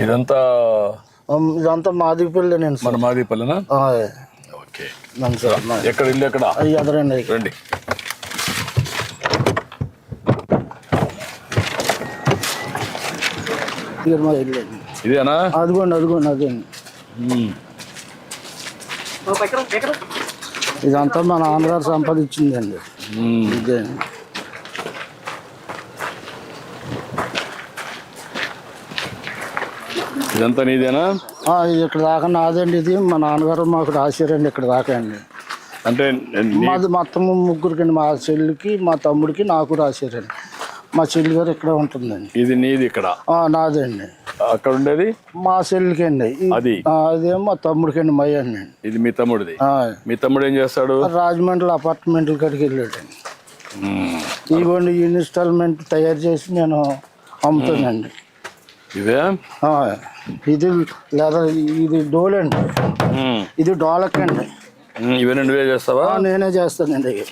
ఇదంతా ఇదంతా మాదిగ పిల్ల నేను మన మాదిపల్లెనా ఓకే. ఎక్కడ ఇల్లు ఎక్కడ? అయ్యి ఎదరండి రండి. ఇది మా ఇల్లు. అండి. ఇదేనా? అదిగోండి అదిగోండి అదండి. ఇదంతా మా నాన్నగారు సంపాదించిందండి. ఇదే. ఇదంతా నీదేనా? ఇక్కడ దాకా నాదండి ఇది. మా నాన్నగారు మాకు రాశారండి ఇక్కడ దాకా అండి. అంటే మాది మొత్తం ముగ్గురికి మా చెల్లికి మా తమ్ముడికి నాకు రాశారండి. మా చెల్లి గారు ఇక్కడ ఉంటుందండి. ఇది నీది ఇక్కడ? నాదండి. అక్కడ ఉండేది మా చెల్లికి అండి అది? అదేమో మా తమ్ముడికి అండి మయ్య అండి ఇది మీ తమ్ముడిది? మీ తమ్ముడు ఏం చేస్తాడు? రాజమండ్రి అపార్ట్మెంట్ల కాడికి వెళ్ళాడండి. ఇదిగోండి ఈ ఇన్స్టాల్మెంట్ తయారు చేసి నేను అమ్ముతానండి. ఆ, ఇది లేదా ఇది డోల్ అండి. ఇది డోలక్ అండి. ఇవన్నీ నువ్వే చేస్తావా? నేనే చేస్తానండి ఇవి.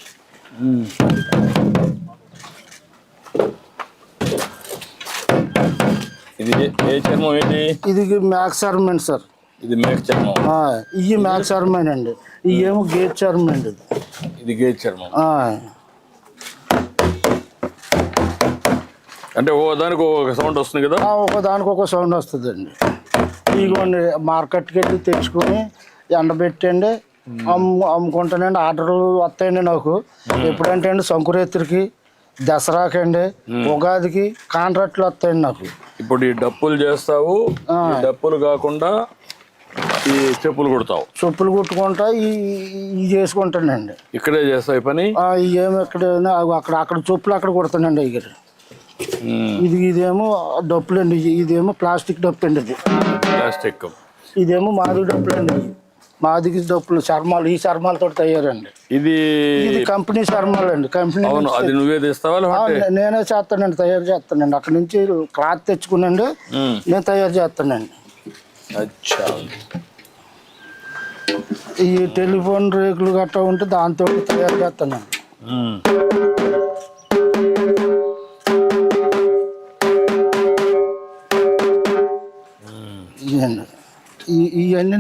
ఇది ఏ- చర్మం ఏంటి? ఇది మ్యాక్స్ అర్మెంట్ సార్. ఇది మేక చర్మం. ఇవి మ్యాక్స్ అర్మెంట్ అండి. ఇవి ఏమో గేట్ చర్మెంట్ ఇది. ఇది గేజ్ చర్మం. అంటే ఓ దానికి ఒక సౌండ్ వస్తుంది కదా? ఒక దానికి ఒక సౌండ్ వస్తుందండి. ఇదిగోండి మార్కెట్కి వెళ్ళి తెచ్చుకొని ఎండబెట్టండి అమ్ము అమ్ముకుంటానండి. ఆర్డర్లు వస్తాయండి నాకు. ఎప్పుడంటే అండి సంకురేత్రికి దసరాకండి ఉగాదికి కాంట్రాక్ట్లు వస్తాయండి నాకు. ఇప్పుడు ఈ డప్పులు చేస్తావు డప్పులు కాకుండా ఈ చెప్పులు కుడతావు. చెప్పులు కుట్టుకుంటా ఈ ఇవి చేసుకుంటానండి. ఇక్కడే చేస్తావు పని? ఏమో ఇక్కడ అక్కడ అక్కడ చెప్పులు అక్కడ కుడతానండి ఇక ఉమ్. ఇది ఇదేమో డప్పులు అండి. ఇదేమో ప్లాస్టిక్ డప్పు అండి ఇది. ప్లాస్టిక్. ఇదేమో మాదిరి డప్పులు అండి. మాదిరి డప్పులు చర్మాలు ఈ చర్మాలతో తయారండి. ఇది ఇది కంపెనీ చర్మాలు అండి. కంపెనీ అది నువ్వే నేనే చేస్తానండి తయారు చేస్తానండి. అక్కడ నుంచి క్లాత్ తెచ్చుకునండి ఉమ్. నేను తయారు చేస్తానండి. అచ్చా. ఈ టెలిఫోన్ రేకులు గట్రా ఉంటే దాంతో తయారు చేస్తానండి.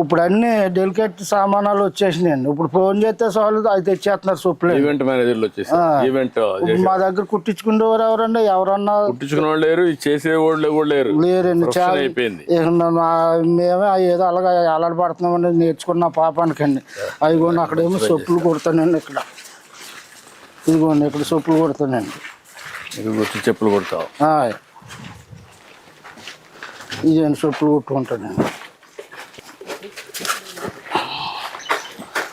ఇప్పుడు అన్ని డెలికేట్ సామానాలు వచ్చేసినాయండి. ఇప్పుడు ఫోన్ చేస్తే చాలు అవి తెచ్చేస్తున్నారు సొప్పులు ఈవెంట్ మేనేజర్లు వచ్చేసి ఈవెంట్ మా దగ్గర కుట్టించుకునేవారు ఎవరండి? ఎవరన్నా కుట్టించుకునే వాళ్ళు లేరు చేసే వాళ్ళు కూడా లేరు. లేరండి. చాలా అయిపోయింది. మేమే ఏదో అలాగా అలవాడుతున్నామండి నేర్చుకున్న పాపానికండి. అదిగోండి అక్కడేమో సొప్పులు కొడతానండి ఇక్కడ. ఇదిగోండి ఇక్కడ సొప్పులు కొడతానండి. వచ్చి చెప్పులు కొడతావు. ఇదేంటి సొప్పులు కొట్టుకుంటానండి.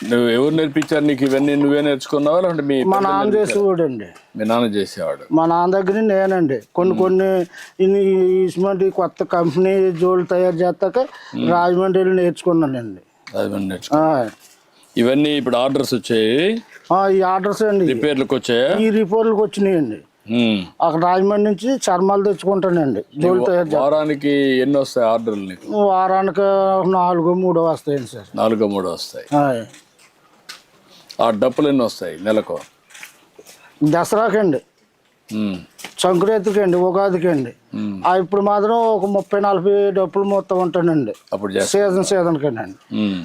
నువ్వు ఎవరు నేర్పించారు నీకు ఇవన్నీ నువ్వే నేర్చుకున్నావా లేదంటే మీ మా నాన్న చేసేవాడండి. మీ నాన్న చేసేవాడు. మా నాన్న దగ్గర నేనండి. కొన్ని కొన్ని ఇటువంటి కొత్త కంపెనీ జోళ్ళు తయారు చేస్తాక రాజమండ్రి వెళ్ళి నేర్చుకున్నానండి ఆ. ఇవన్నీ ఇప్పుడు ఆర్డర్స్ వచ్చాయి? ఈ ఆర్డర్స్ అండి. రిపేర్లకు వచ్చాయా? ఈ రిపోర్ట్లకు వచ్చినాయండి. అక్కడ రాజమండ్రి నుంచి చర్మాలు తెచ్చుకుంటానండి. జోళ్ళు తయారు చేస్తాను వారానికి ఎన్ని వస్తాయి ఆర్డర్లు నీకు? వారానికి నాలుగు మూడో వస్తాయండి సార్. నాలుగో మూడో వస్తాయి. ఆయ్. ఆ డప్పులు ఎన్ని వస్తాయి నెలకు? దసరాకండి. ఉమ్. సంక్రాంతికి అండి ఉగాదికి అండి ఉమ్. ఆ ఇప్పుడు మాత్రం ఒక ముప్పై నలభై డబ్బులు మొత్తం ఉంటానండి. అప్పుడు చేస్తా. సీజన్ సీజన్కి అండి ఉమ్.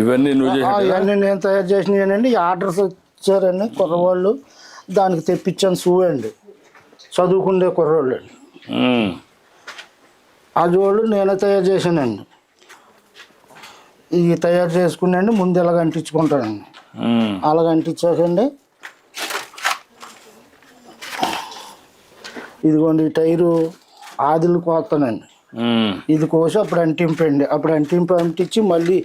ఇవన్నీ నువ్వు ఇవన్నీ నేను తయారు చేసినానండి ఈ ఆర్డర్స్ వచ్చారండి కుర్రవాళ్ళు. దానికి తెప్పించాను షూ అండి. చదువుకునే కుర్రోళ్ళు అండి. ఆ జోళ్ళు నేనే తయారు చేశానండి. ఇవి తయారు చేసుకున్నాండి ముందు ఇలాగ అంటించుకుంటానండి. అలాగ అంటించాకండి. ఇదిగోండి టైరు ఆదిలు కోస్తానండి. ఇది కోసి అప్పుడు అంటింపండి అప్పుడు అంటింపు అంటించి మళ్ళీ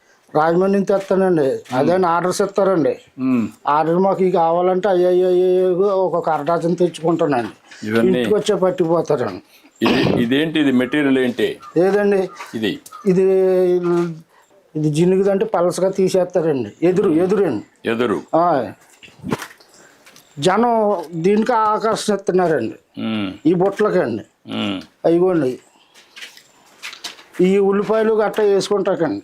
రాజమండ్రి నుంచి తెస్తానండి. అదే ఆర్డర్స్ ఇస్తారండి. ఆర్డర్ మాకు ఇవి కావాలంటే అయ్యో ఒక కరటాచం తెచ్చుకుంటానండి. ఇంటికి వచ్చే పట్టిపోతారండి. ఇది ఇదేంటి ఇది మెటీరియల్ ఏంటి? లేదండి ఇది. ఇది ఇది జినుగుదంటే పలసగా తీసేస్తారండి. ఎదురు ఎదురండి. ఎదురు. జనం దీనికి ఆకర్షిస్తున్నారండి. ఈ బుట్టలకండి ఉమ్. అయిగోండి ఈ ఉల్లిపాయలు గట్ట వేసుకుంటాకండి.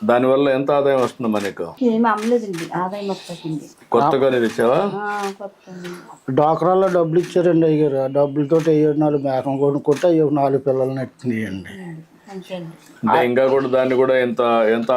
దానివల్ల ఎంత ఆదాయం వస్తుందమ్మా నీకు? ఏమి అమ్మలేదండి ఆదాయం వస్తుందండి కొత్తగా నేను ఇచ్చావా? డాక్రాల్లో డబ్బులు ఇచ్చారండి అయ్యారు ఆ డబ్బులతో అయ్యారు నాలుగు మేకం కొనుక్కుంటే అయ్యో నాలుగు పిల్లలు నెట్టినాయండి అంటే ఇంకా కూడా దాన్ని కూడా ఎంత ఎంత